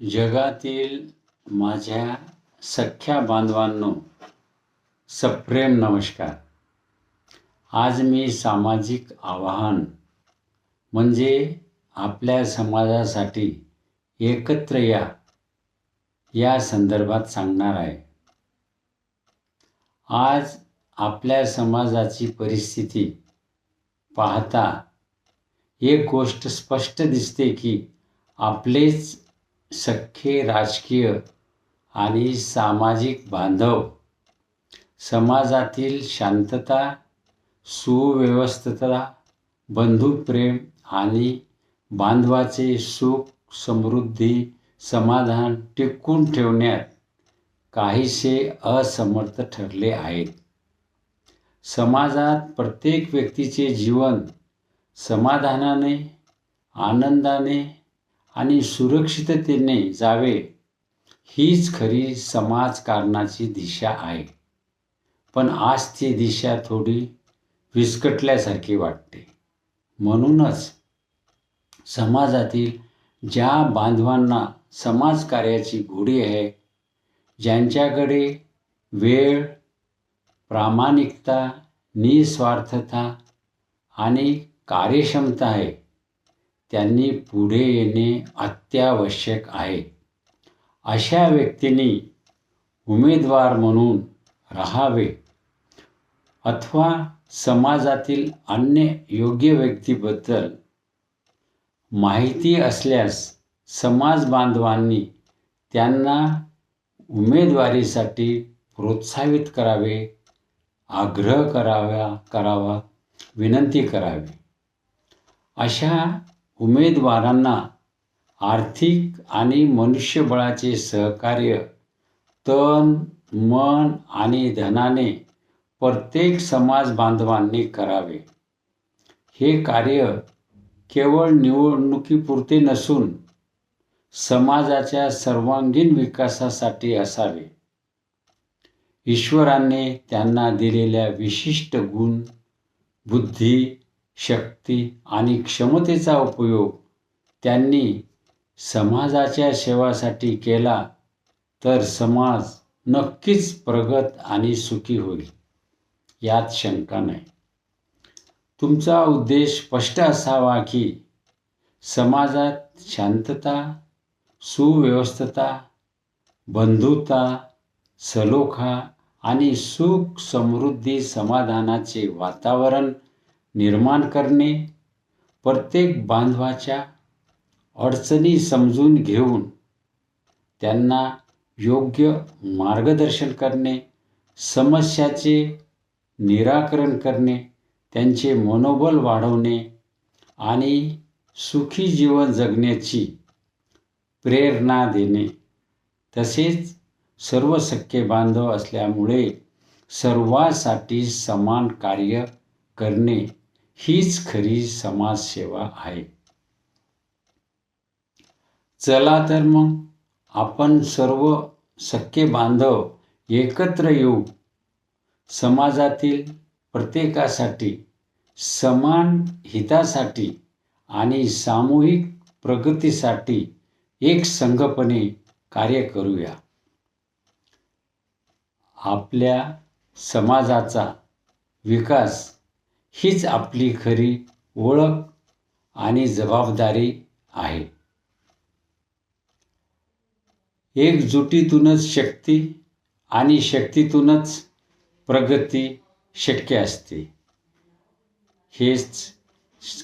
जगातील माझ्या सख्या बांधवांनो सप्रेम नमस्कार. आज मी सामाजिक आवाहन म्हणजे आपल्या समाजासाठी एकत्र या या संदर्भात सांगणार आहे. आज आपल्या समाजाची परिस्थिती पाहता एक गोष्ट स्पष्ट दिसते की आपलेच सख्खे राजकीय आणि सामाजिक बांधव समाजातील शांतता सुव्यवस्थता बंधुप्रेम आणि बांधवाचे सुख समृद्धी समाधान टिकून ठेवण्यात काहीसे असमर्थ ठरले आहेत. समाजात प्रत्येक व्यक्तीचे जीवन समाधानाने आनंदाने आणि सुरक्षिततेने जावे हीच खरी समाजकारणाची दिशा आहे. पण आज ती दिशा थोडी विस्कटल्यासारखी वाटते. म्हणूनच समाजातील ज्या बांधवांना समाजकार्याची गोडी आहे ज्यांच्याकडे वेळ प्रामाणिकता निस्वार्थता आणि कार्यक्षमता आहे त्यांनी पुढे येणे अत्यावश्यक आहे. अशा व्यक्तींनी उमेदवार म्हणून राहावे अथवा समाजातील अन्य योग्य व्यक्तीबद्दल माहिती असल्यास समाज बांधवांनी त्यांना उमेदवारीसाठी प्रोत्साहित करावे आग्रह करावा करावा विनंती करावी. अशा उमेदवारांना आर्थिक आणि मनुष्यबळाचे सहकार्य तन मन आणि धनाने प्रत्येक समाज बांधवांनी करावे. हे कार्य केवळ निवडणुकीपुरते नसून समाजाच्या सर्वांगीण विकासासाठी असावे. ईश्वराने त्यांना दिलेल्या विशिष्ट गुण बुद्धी शक्ती आणि क्षमतेचा उपयोग त्यांनी समाजाच्या सेवासाठी केला तर समाज नक्कीच प्रगत आणि सुखी होईल यात शंका नाही. तुमचा उद्देश स्पष्ट असावा की समाजात शांतता सुव्यवस्थता बंधुता सलोखा आणि सुख समृद्धी समाधानाचे वातावरण निर्माण करणे प्रत्येक बांधवाच्या अडचणी समजून घेऊन त्यांना योग्य मार्गदर्शन करणे समस्याचे निराकरण करणे त्यांचे मनोबल वाढवणे आणि सुखी जीवन जगण्याची प्रेरणा देणे. तसेच सर्व सख्खे बांधव असल्यामुळे सर्वासाठी समान कार्य करणे हीच खरी समाजसेवा आहे. चला तर मग आपण सर्व सख्खे बांधव एकत्र येऊ. समाजातील प्रत्येकासाठी समान हितासाठी आणि सामूहिक प्रगतीसाठी एक संघपणे कार्य करूया. आपल्या समाजाचा विकास हीच आपली खरी ओळख आणि जबाबदारी आहे. एकजुटीतूनच शक्ती आणि शक्तीतूनच प्रगती शक्य असते. हेच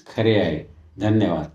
खरे आहे. धन्यवाद.